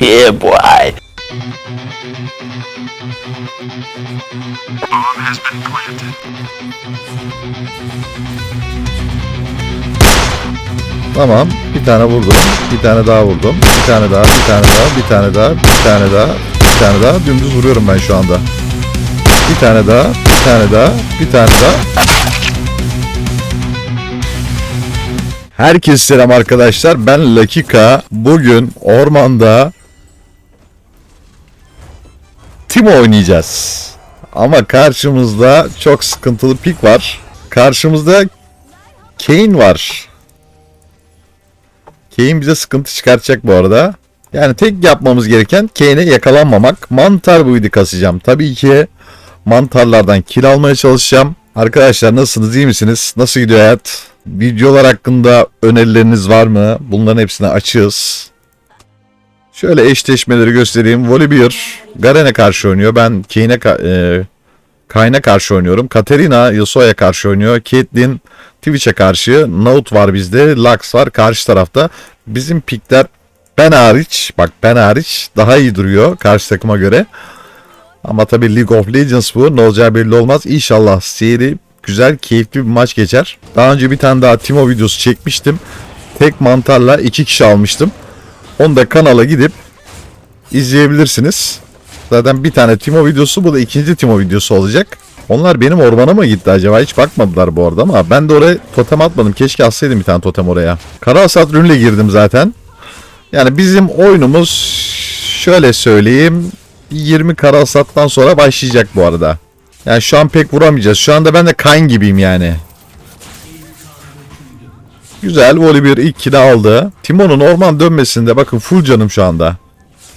yeah, boy. Tamam. Bir tane vurdum. Bir tane daha vurdum. Bir tane daha, bir tane daha, bir tane daha, bir tane daha, bir tane daha. Dümdüz vuruyorum ben şu anda. Bir tane daha, bir tane daha, bir tane daha. Herkese selam arkadaşlar. Ben Lakika. Bugün ormanda Timo oynayacağız. Ama karşımızda çok sıkıntılı pik var. Karşımızda Kane var. Kane bize sıkıntı çıkartacak bu arada. Yani tek yapmamız gereken Kane'e yakalanmamak. Mantar buydu kasacağım. Tabii ki mantarlardan kill almaya çalışacağım. Arkadaşlar nasılsınız? iyi misiniz? Nasıl gidiyor hayat? Videolar hakkında önerileriniz var mı? Bunların hepsine açığız. Şöyle eşleşmeleri göstereyim. Volibear Garen'e karşı oynuyor. Ben Kane'e ka- e, Kayn'a karşı oynuyorum. Katerina Yasuo'ya karşı oynuyor. Caitlyn Twitch'e karşı. Naut var bizde. Lux var karşı tarafta. Bizim pikler ben hariç bak ben hariç daha iyi duruyor karşı takıma göre. Ama tabii League of Legends bu. Ne olacağı belli olmaz. İnşallah seri güzel, keyifli bir maç geçer. Daha önce bir tane daha Timo videosu çekmiştim. Tek mantarla iki kişi almıştım. Onu da kanala gidip izleyebilirsiniz. Zaten bir tane Timo videosu bu da ikinci Timo videosu olacak. Onlar benim ormana mı gitti acaba? Hiç bakmadılar bu arada ama ben de oraya totem atmadım. Keşke atsaydım bir tane totem oraya. Kara Hasat rünle girdim zaten. Yani bizim oyunumuz şöyle söyleyeyim 20 kara hasattan sonra başlayacak bu arada. Yani şu an pek vuramayacağız. Şu anda ben de Kayn gibiyim yani. Güzel. Voli bir ilk kili aldı. Timon'un orman dönmesinde bakın full canım şu anda.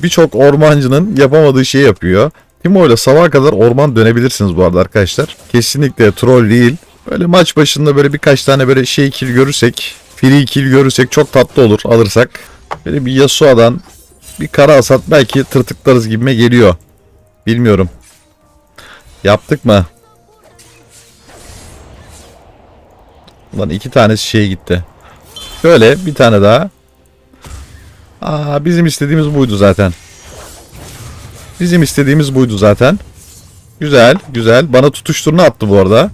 Birçok ormancının yapamadığı şeyi yapıyor. Timo ile sabaha kadar orman dönebilirsiniz bu arada arkadaşlar. Kesinlikle troll değil. Böyle maç başında böyle birkaç tane böyle şey kill görürsek, free kill görürsek çok tatlı olur alırsak. Böyle bir Yasuo'dan bir kara hasat belki tırtıklarız gibime geliyor. Bilmiyorum. Yaptık mı? Ulan iki tanesi şey gitti. Şöyle bir tane daha. Aa, bizim istediğimiz buydu zaten. Bizim istediğimiz buydu zaten. Güzel, güzel. Bana tutuşturunu attı bu arada.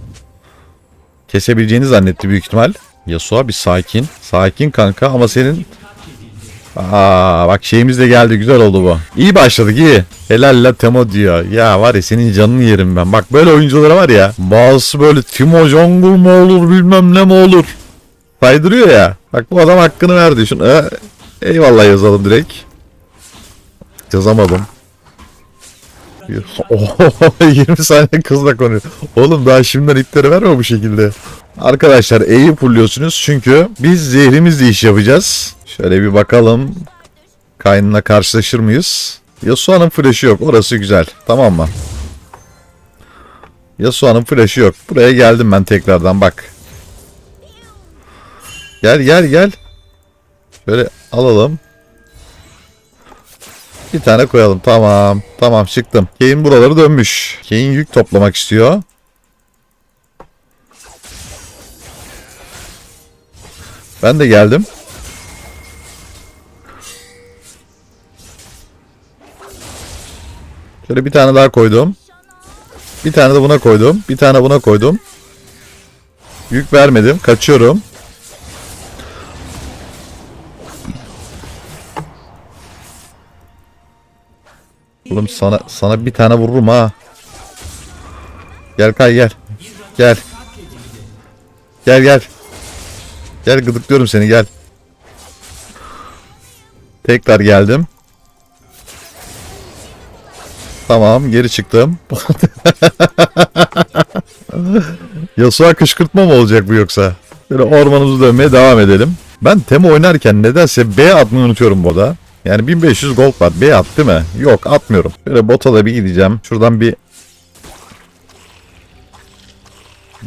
Kesebileceğini zannetti büyük ihtimal. Yasuo bir sakin. Sakin kanka ama senin... Aa bak şeyimiz de geldi. Güzel oldu bu. İyi başladık iyi. Helal la Temo diyor. Ya var ya senin canını yerim ben. Bak böyle oyunculara var ya. Bazısı böyle Timo Jungle mu olur bilmem ne mi olur. Saydırıyor ya. Bak bu adam hakkını verdi. Şunu, e, eyvallah yazalım direkt. Yazamadım. Oho, 20 saniye kızla konuyor. Oğlum daha şimdiden ipleri verme bu şekilde. Arkadaşlar E'yi pulluyorsunuz çünkü biz zehrimizle iş yapacağız. Şöyle bir bakalım. Kaynına karşılaşır mıyız? Yasuo'nun flash'ı yok. Orası güzel. Tamam mı? Yasuo'nun flash'ı yok. Buraya geldim ben tekrardan bak. Gel gel gel. Şöyle alalım. Bir tane koyalım. Tamam. Tamam çıktım. Kane buraları dönmüş. Kane yük toplamak istiyor. Ben de geldim. Şöyle bir tane daha koydum. Bir tane de buna koydum. Bir tane buna koydum. Yük vermedim. Kaçıyorum. Oğlum sana sana bir tane vururum ha. Gel kay gel. Gel. Gel gel. Gel gıdıklıyorum seni gel. Tekrar geldim. Tamam geri çıktım. Yasuo kışkırtma mı olacak bu yoksa? Böyle ormanımızı dönmeye devam edelim. Ben Temo oynarken nedense B atmayı unutuyorum burada. Yani 1500 gold var. B at değil mi? Yok atmıyorum. Böyle bota da bir gideceğim. Şuradan bir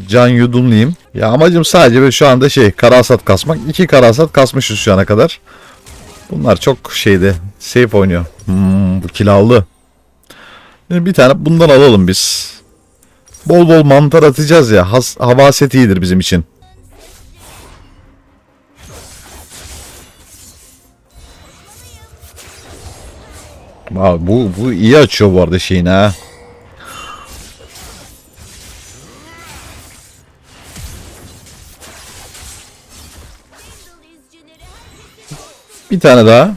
can yudumlayayım. Ya amacım sadece böyle şu anda şey karasat kasmak. İki karasat kasmışız şu ana kadar. Bunlar çok şeydi. Safe oynuyor. Hmm, bu kilallı. Şimdi bir tane bundan alalım biz. Bol bol mantar atacağız ya. Has, hava iyidir bizim için. Aa, bu, bu iyi açıyor bu arada şeyini ha. Bir tane daha.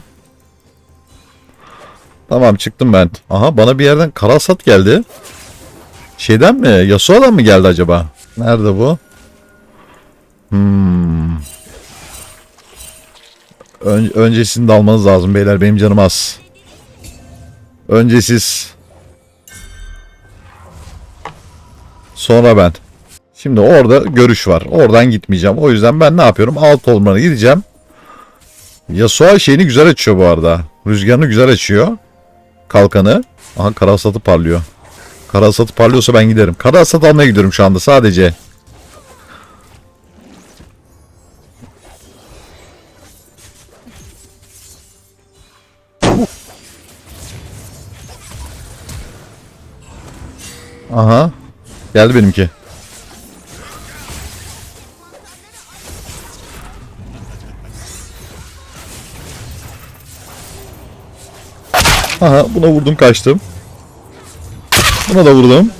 Tamam çıktım ben. Aha bana bir yerden karasat geldi. Şeyden mi? Yasuo'dan mı geldi acaba? Nerede bu? Hmm. Ön, öncesini de almanız lazım beyler. Benim canım az. Önce siz. Sonra ben. Şimdi orada görüş var. Oradan gitmeyeceğim. O yüzden ben ne yapıyorum? Alt olmana gideceğim. Yasuo şeyini güzel açıyor bu arada. Rüzgarını güzel açıyor. Kalkanı. Aha karasatı parlıyor. Karasatı parlıyorsa ben giderim. Karasat almaya gidiyorum şu anda sadece. Aha. Geldi benimki. Aha buna vurdum kaçtım. Buna da vurdum.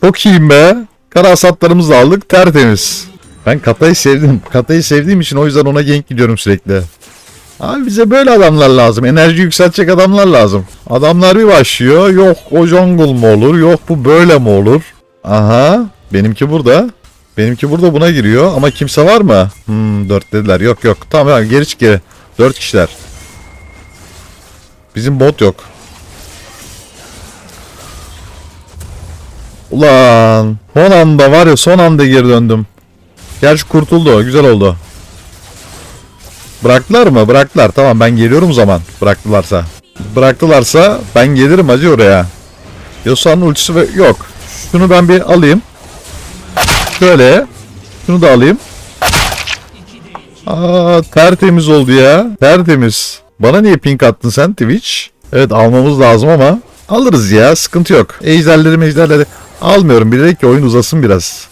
Çok iyiyim be. Kara hasatlarımızı aldık tertemiz. Ben Kata'yı sevdim. Kata'yı sevdiğim için o yüzden ona genk gidiyorum sürekli. Abi bize böyle adamlar lazım. Enerji yükseltecek adamlar lazım. Adamlar bir başlıyor. Yok o jungle mu olur? Yok bu böyle mi olur? Aha. Benimki burada. Benimki burada buna giriyor. Ama kimse var mı? Hmm dört dediler. Yok yok. Tamam geri çık geri. Dört kişiler. Bizim bot yok. Ulan son anda var ya son anda geri döndüm. Gerçi kurtuldu güzel oldu. Bıraktılar mı? Bıraktılar. Tamam ben geliyorum zaman. Bıraktılarsa. Bıraktılarsa ben gelirim hacı oraya. Yosan'ın ultisi ve yok. Şunu ben bir alayım. Şöyle. Şunu da alayım. Aa tertemiz oldu ya. Tertemiz. Bana niye pink attın sen Twitch? Evet almamız lazım ama alırız ya sıkıntı yok. Ejderleri mejderleri almıyorum bilerek ki oyun uzasın biraz.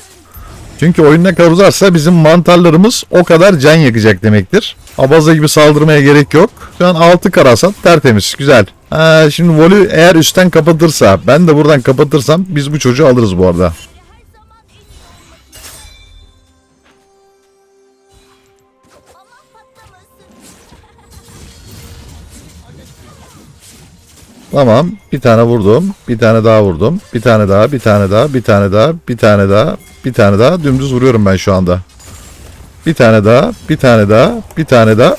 Çünkü oyun ne kadar uzarsa bizim mantarlarımız o kadar can yakacak demektir. Abaza gibi saldırmaya gerek yok. Şu an 6 karasat tertemiz güzel. Ha, şimdi volü eğer üstten kapatırsa ben de buradan kapatırsam biz bu çocuğu alırız bu arada. Tamam. Bir tane vurdum. Bir tane daha vurdum. Bir tane daha, bir tane daha, bir tane daha, bir tane daha, bir tane daha. Dümdüz vuruyorum ben şu anda. Bir tane daha, bir tane daha, bir tane daha.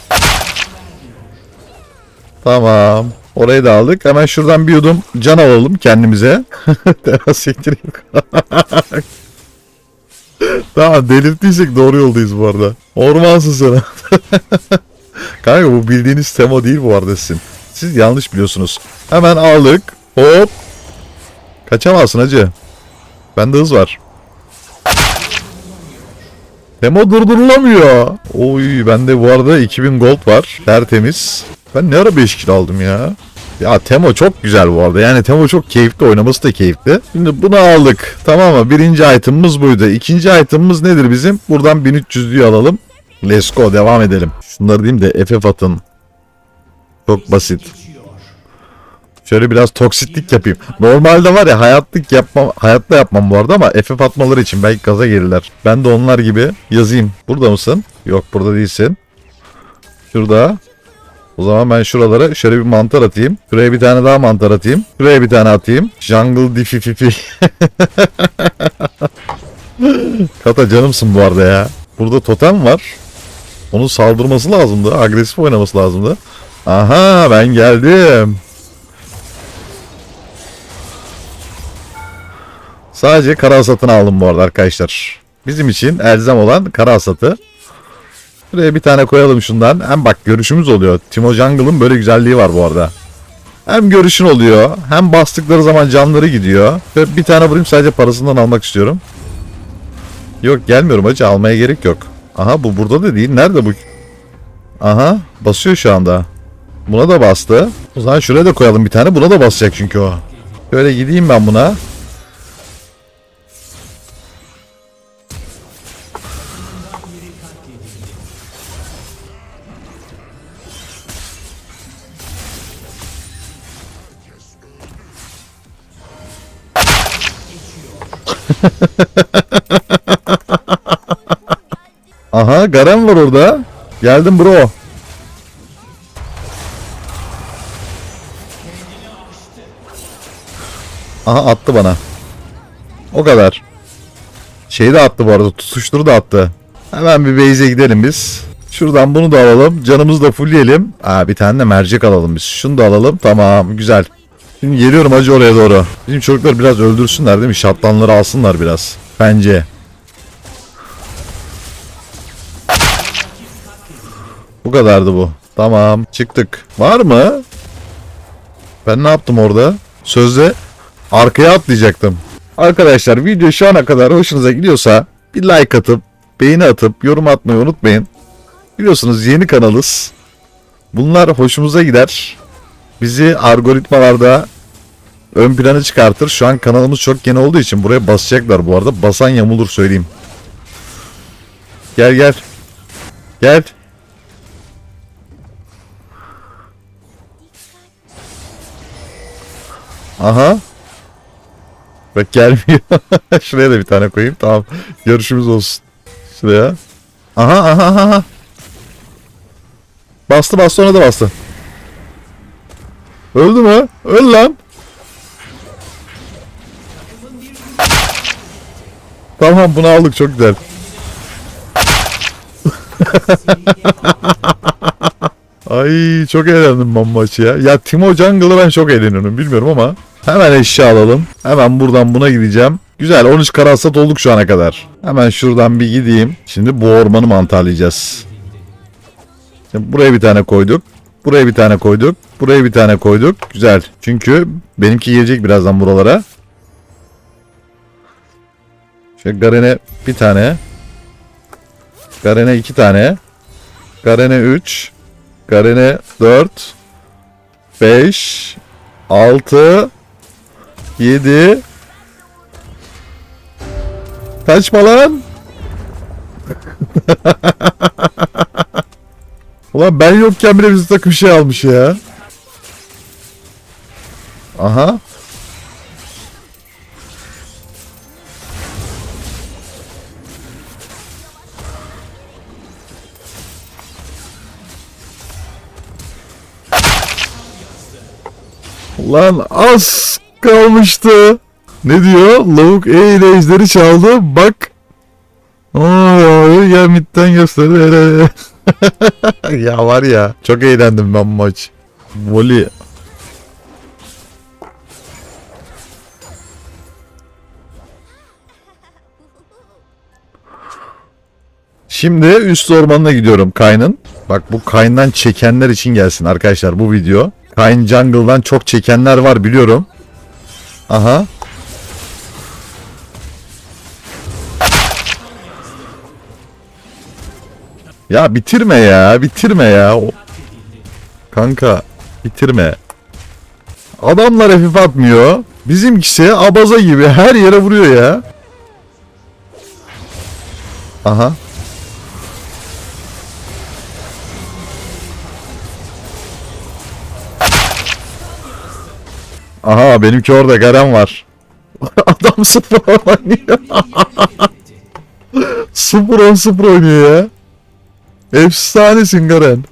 Tamam. Orayı da aldık. Hemen şuradan bir yudum can alalım kendimize. Siktir yok. tamam delirttiysek doğru yoldayız bu arada. Ormansın sana. Kanka bu bildiğiniz tema değil bu arada sizin. Siz yanlış biliyorsunuz. Hemen aldık. Hop. Kaçamazsın hacı. Bende hız var. Demo durdurulamıyor. Oy bende bu arada 2000 gold var. Tertemiz. Ben ne ara 5 kill aldım ya. Ya Temo çok güzel bu arada. Yani Temo çok keyifli. Oynaması da keyifli. Şimdi bunu aldık. Tamam mı? Birinci itemımız buydu. İkinci itemımız nedir bizim? Buradan 1300'lüğü alalım. Let's go. Devam edelim. Şunları diyeyim de FF atın. Çok basit. Şöyle biraz toksitlik yapayım. Normalde var ya hayatlık yapmam, hayatta yapmam bu arada ama FF atmaları için belki gaza gelirler. Ben de onlar gibi yazayım. Burada mısın? Yok burada değilsin. Şurada. O zaman ben şuralara şöyle bir mantar atayım. Şuraya bir tane daha mantar atayım. Şuraya bir tane atayım. Jungle difififi. Kata canımsın bu arada ya. Burada totem var. Onun saldırması lazımdı. Agresif oynaması lazımdı. Aha ben geldim. Sadece kara hasatını aldım bu arada arkadaşlar. Bizim için elzem olan kara hasatı. Buraya bir tane koyalım şundan. Hem bak görüşümüz oluyor. Timo Jungle'ın böyle güzelliği var bu arada. Hem görüşün oluyor. Hem bastıkları zaman canları gidiyor. Ve bir tane vurayım sadece parasından almak istiyorum. Yok gelmiyorum hacı almaya gerek yok. Aha bu burada da değil. Nerede bu? Aha basıyor şu anda. Buna da bastı. O zaman şuraya da koyalım bir tane. Buna da basacak çünkü o. Şöyle gideyim ben buna. Garen var orada. Geldim bro. Aha attı bana. O kadar. Şeyi de attı bu arada. Tutuşturu da attı. Hemen bir base'e gidelim biz. Şuradan bunu da alalım. Canımızı da fullleyelim. Aa bir tane de mercek alalım biz. Şunu da alalım. Tamam güzel. Şimdi geliyorum acı oraya doğru. Bizim çocuklar biraz öldürsünler değil mi? Şatlanları alsınlar biraz. Bence. Bu kadardı bu. Tamam çıktık. Var mı? Ben ne yaptım orada? Sözde arkaya atlayacaktım. Arkadaşlar video şu ana kadar hoşunuza gidiyorsa bir like atıp beğeni atıp yorum atmayı unutmayın. Biliyorsunuz yeni kanalız. Bunlar hoşumuza gider. Bizi algoritmalarda ön plana çıkartır. Şu an kanalımız çok yeni olduğu için buraya basacaklar bu arada. Basan yamulur söyleyeyim. Gel gel. Gel. Aha. Bak gelmiyor. Şuraya da bir tane koyayım. Tamam. Görüşümüz olsun. Şuraya. Aha aha aha. Bastı bastı ona da bastı. Öldü mü? Öl lan. Tamam bunu aldık çok güzel. Ay çok eğlendim ben maçı ya. Ya Timo Jungle'ı ben çok eğleniyorum bilmiyorum ama. Hemen eşya alalım. Hemen buradan buna gideceğim. Güzel 13 karasat olduk şu ana kadar. Hemen şuradan bir gideyim. Şimdi bu ormanı mantarlayacağız. Şimdi buraya bir tane koyduk. Buraya bir tane koyduk. Buraya bir tane koyduk. Güzel. Çünkü benimki gelecek birazdan buralara. Şöyle Garen'e bir tane. Garen'e iki tane. Garen'e üç. Garen'e dört. Beş. Altı. Yedi. Kaçma lan. Ulan ben yokken bile bizi takım şey almış ya. Aha. Lan az kalmıştı. Ne diyor? Lavuk E ile ejderi çaldı. Bak. Oy ya mitten gösterdi. ya var ya. Çok eğlendim ben maç. Voli. Şimdi üst ormanına gidiyorum Kayn'ın. Bak bu Kayn'dan çekenler için gelsin arkadaşlar bu video. Kayn Jungle'dan çok çekenler var biliyorum. Aha. Ya bitirme ya, bitirme ya. Kanka, bitirme. Adamlar hafif atmıyor. Bizimkisi abaza gibi her yere vuruyor ya. Aha. Aha benimki orada Garen var. Adam sıfır oynuyor. sıfır on oynuyor ya. Efsanesin Garen.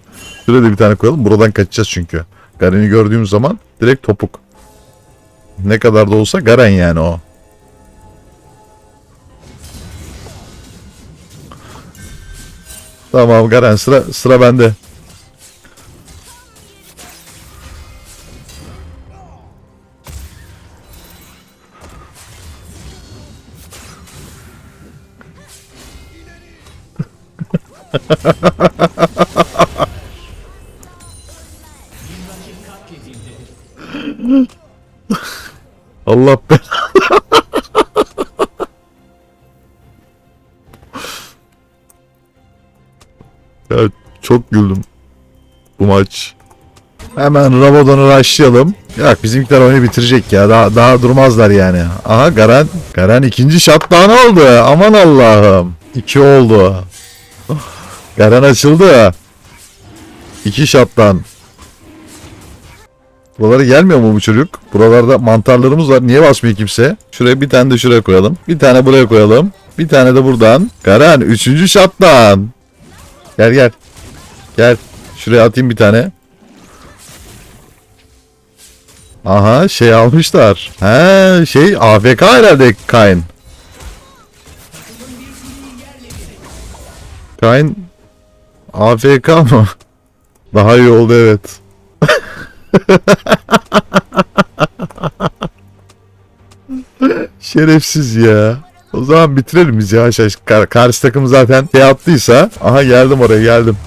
Şuraya da bir tane koyalım. Buradan kaçacağız çünkü. Garen'i gördüğüm zaman direkt topuk. Ne kadar da olsa Garen yani o. Tamam Garen sıra sıra bende. Allah be. ya çok güldüm bu maç. Hemen Rabadon'u rushlayalım. Yok bizimkiler oyunu bitirecek ya. Daha, daha durmazlar yani. Aha Garen. Garen ikinci shutdown oldu. Aman Allah'ım. İki oldu. Garen açıldı. İki shutdown. Buralara gelmiyor mu bu çocuk? Buralarda mantarlarımız var. Niye basmıyor kimse? Şuraya bir tane de şuraya koyalım. Bir tane buraya koyalım. Bir tane de buradan. Garen üçüncü şattan. Gel gel. Gel. Şuraya atayım bir tane. Aha şey almışlar. He şey AFK herhalde Kayn. Kayn AFK mı? Daha iyi oldu evet. Şerefsiz ya. O zaman bitirelim biz yavaş yavaş. Kar karşı takım zaten şey attıysa. Aha geldim oraya geldim.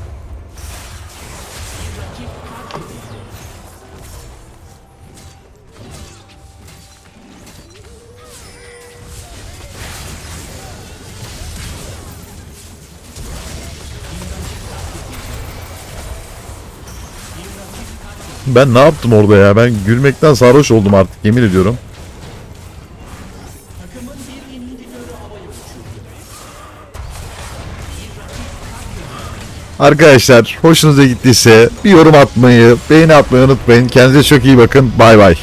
Ben ne yaptım orada ya? Ben gülmekten sarhoş oldum artık yemin ediyorum. Arkadaşlar hoşunuza gittiyse bir yorum atmayı, beğeni atmayı unutmayın. Kendinize çok iyi bakın. Bay bay.